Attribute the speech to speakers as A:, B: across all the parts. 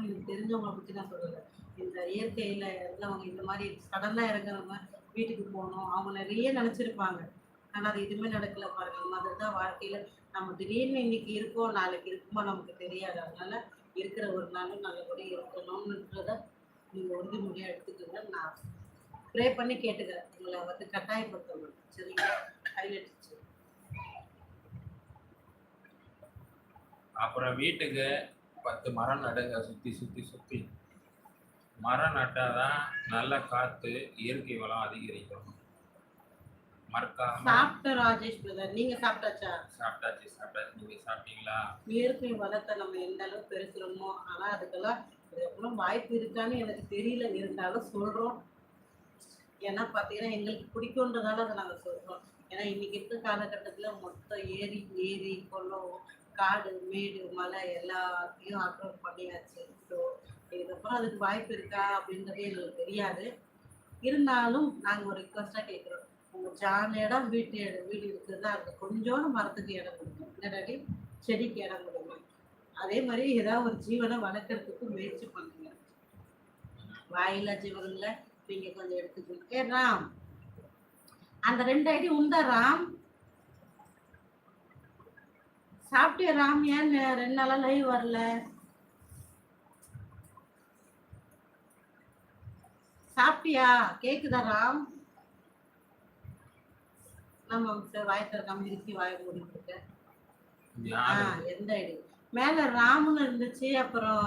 A: சொல்றேன் எனக்கு தெரிஞ்சவங்களை பற்றி நான் சொல்லலை. இந்த இயற்கையில் இருந்தவங்க இந்த மாதிரி சடனாக இறங்குறவங்க வீட்டுக்கு போகணும். அவங்க நிறைய நினச்சிருப்பாங்க. ஆனால் அது எதுவுமே நடக்கல பாருங்க. நம்ம அதுதான் வாழ்க்கையில் நம்ம திடீர்னு இன்னைக்கு இருக்கோம் நாளைக்கு இருக்குமோ நமக்கு தெரியாது. அதனால இருக்கிற ஒரு நாளும் நல்லபடியாக இருக்கணும்ன்றத நீங்கள் உறுதிமொழியாக எடுத்துக்கோங்க. நான் ப்ரே பண்ணி கேட்டுக்கிறேன். உங்களை வந்து கட்டாயப்படுத்த சரிங்களா? ஹைலைட்
B: அப்புறம் வீட்டுக்கு பத்து மரம் நடுங்க சுத்தி சுத்தி சுத்தி. மரம் நட்டாதான் நல்ல காத்து இயற்கை வளம் அதிகரிக்கும். மறக்காம
A: சாப்பிட்ட ராஜேஷ் பிரதர் நீங்க சாப்பிட்டாச்சா?
B: சாப்பிட்டாச்சு சாப்பிட்டாச்சு. நீங்க சாப்பிட்டீங்களா?
A: இயற்கை வளத்தை நம்ம எந்த அளவுக்கு பெருக்கிறோமோ ஆனா அதுக்கெல்லாம் வாய்ப்பு இருக்கான்னு எனக்கு தெரியல. இருந்தாலும் சொல்றோம். ஏன்னா பார்த்தீங்கன்னா எங்களுக்கு பிடிக்குன்றதால அதை நாங்கள் சொல்றோம். ஏன்னா இன்னைக்கு இருக்க காலகட்டத்தில் மொத்தம் ஏரி ஏரி குளம் காடு மேடு மலை எல்லாத்தையும் அப்ரோட் பண்ணியாச்சு. ஸோ இதுக்கப்புறம் அதுக்கு வாய்ப்பு இருக்கா அப்படின்றது எங்களுக்கு தெரியாது. இருந்தாலும் நாங்கள் ஒரு ரிக்வஸ்டாக கேட்குறோம் உங்கள் ஜான இடம் வீட்டு இடம் வீடு இருக்குதா அந்த கொஞ்சோண்டு மரத்துக்கு இடம் கொடுங்க. இல்லாட்டி செடிக்கு இடம் கொடுங்க. அதே மாதிரி ஏதாவது ஒரு ஜீவனை வளர்க்கறதுக்கு முயற்சி பண்ணுங்க. வாயில ஜீவனில் நீங்க கொஞ்சம் எடுத்துக்கணும். ஏ ராம். அந்த ரெண்டு ஐடி உண்டா ராம்? சாப்பிட்டியா ராம் ஏன் ரெண்டு நாளா லைவ் வரல? சாப்பிட்டியா? கேக்குதா ராம்? நம்ம சார் வாய் திறக்காம இருக்கு வாய மூடிட்டு எந்த ஐடி மேல ராமுன்னு இருந்துச்சு அப்புறம்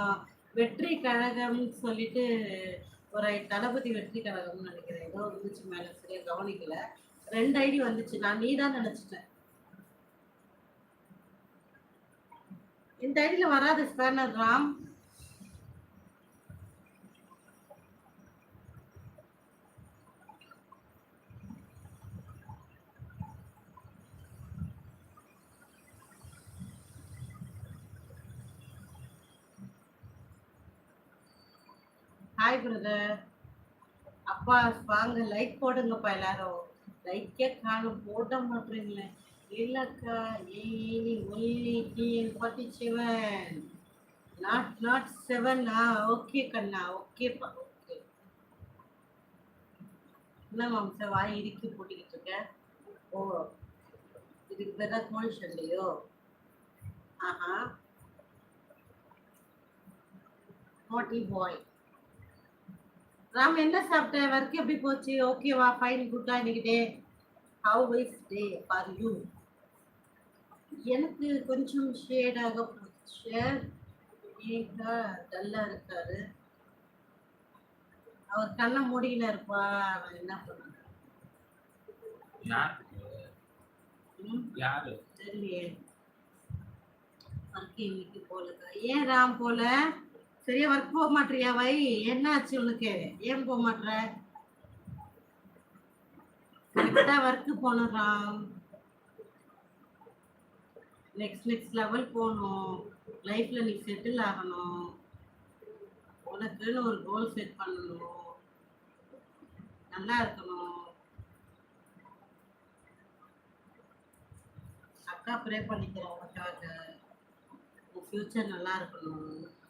A: வெற்றி கழகம்னு சொல்லிட்டு ஒரு தளபதி வெற்றி கழகம்னு நினைக்கிறேன். ஏதோ இருந்துச்சு மேல சரியா கவனிக்கல. ரெண்டு ஐடி வந்துச்சு. நான் நீ தான் நினைச்சிட்டேன். இந்த ஐடியில் வராது ஸ்பேனர் ராம். ஹாய் பிரதர் அப்பா வாங்க லைக் போடுங்கப்பா எல்லாரும். லைக்கே காணும் போட மாட்டீங்களே. இல்லக்கா ஏனி ஒல்லி TN forty seven nought nought seven ஆ ஓகே கண்ணா ஓகேப்பா ஓகே என்ன மாம்ச வாய் இறுக்கி போட்டுக்கிட்டு இருக்க? ஓ இதுக்கு பேர் தான் கோழி சண்டையோ? ஆஹா. நாட்டி பாய் ராம் என்ன சாப்பிட்ட? ஒர்க் எப்படி போச்சு? ஓகேவா ஃபைன் குட்டா இன்னைக்கு day how is day for you எனக்கு கொஞ்சம் ஷேடாக போச்சு ஏகா டல்லாக இருக்காரு. அவர் கண்ணை மூடிக்கின இருப்பா நான் என்ன பண்ண
B: யாரு?
A: ம்?
B: யாரு?
A: தெரியலையே. ஒர்க் இன்னைக்கு போலக்கா ஏன் ராம் போல? சரியா ஒர்க் போக மாட்டியா வை என்ன ஆச்சு உனக்கு? ஏன் போக மாட்ற? கரெக்டா ஒர்க் போகணும் ராம். நெக்ஸ்ட் நெக்ஸ்ட் லெவல் போகணும். லைஃப்ல நீ செட்டில் ஆகணும். உனக்குன்னு ஒரு கோல் செட் பண்ணணும். நல்லா இருக்கணும். அக்கா ப்ரே பண்ணிக்கிறேன் உனக்காக. உன் ஃப்யூச்சர் நல்லா இருக்கணும்.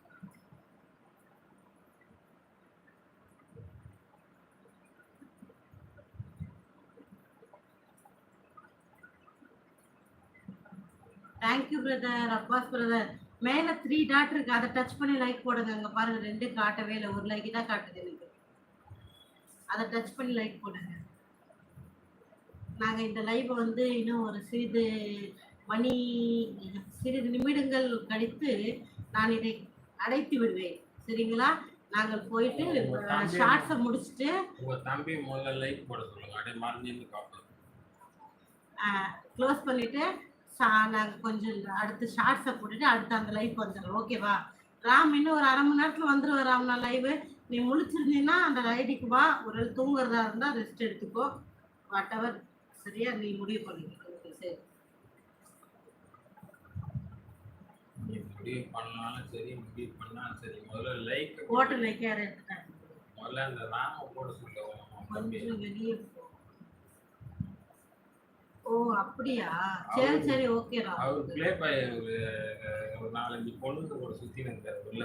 A: Thank you brother Abbas brother மேல த்ரீ டாட் இருக்கு. அதை டச் பண்ணி லைக் போடுங்க. அங்க பாருங்க. ரெண்டு காட்டவே இல்லை. ஒரு லைக் தான் காட்டுது எனக்கு. அதை டச் பண்ணி லைக் போடுங்க. நாங்க இந்த லைவ் வந்து இன்னும் ஒரு சிறிது மணி சிறிது நிமிடங்கள் கழித்து நான் இதை அடைத்து விடுவேன். சரிங்களா? நாங்கள் போயிட்டு ஷார்ட்ஸை முடிச்சுட்டு
B: உங்க தம்பி முதல்ல லைக் போட சொல்லுங்க. அப்படியே காப்போம்
A: க்ளோஸ் பண்ணிட்டு நாங்கள் கொஞ்சம் அடுத்து ஷார்ட்ஸை போட்டுட்டு அடுத்து அந்த லைவ் வந்துடுறோம். ஓகேவா ராம் இன்னும் ஒரு அரை மணி நேரத்தில் வந்துருவ ராம் நான் லைவு நீ முழிச்சிருந்தீங்கன்னா அந்த ஐடிக்கு வா. ஒரு தூங்குறதா இருந்தால் ரெஸ்ட் எடுத்துக்கோ. வாட் எவர் சரியா? நீ முடிவு பண்ணிக்கோ சரி.
B: முடிவு பண்ணாலும் சரி முடிவு பண்ணாலும் சரி. முதல்ல லைக்
A: போட்டு லைக்
B: முதல்ல அந்த ராம போட சொல்லுவோம் தம்பி
A: கொஞ்சம் வெளியே போ ஓ அப்படியா? சரி சரி ஓகே
B: அவர் பிளே பாய் ஒரு நாலஞ்சு பொண்ணுங்க கூட சுத்தி இருந்தார் உள்ள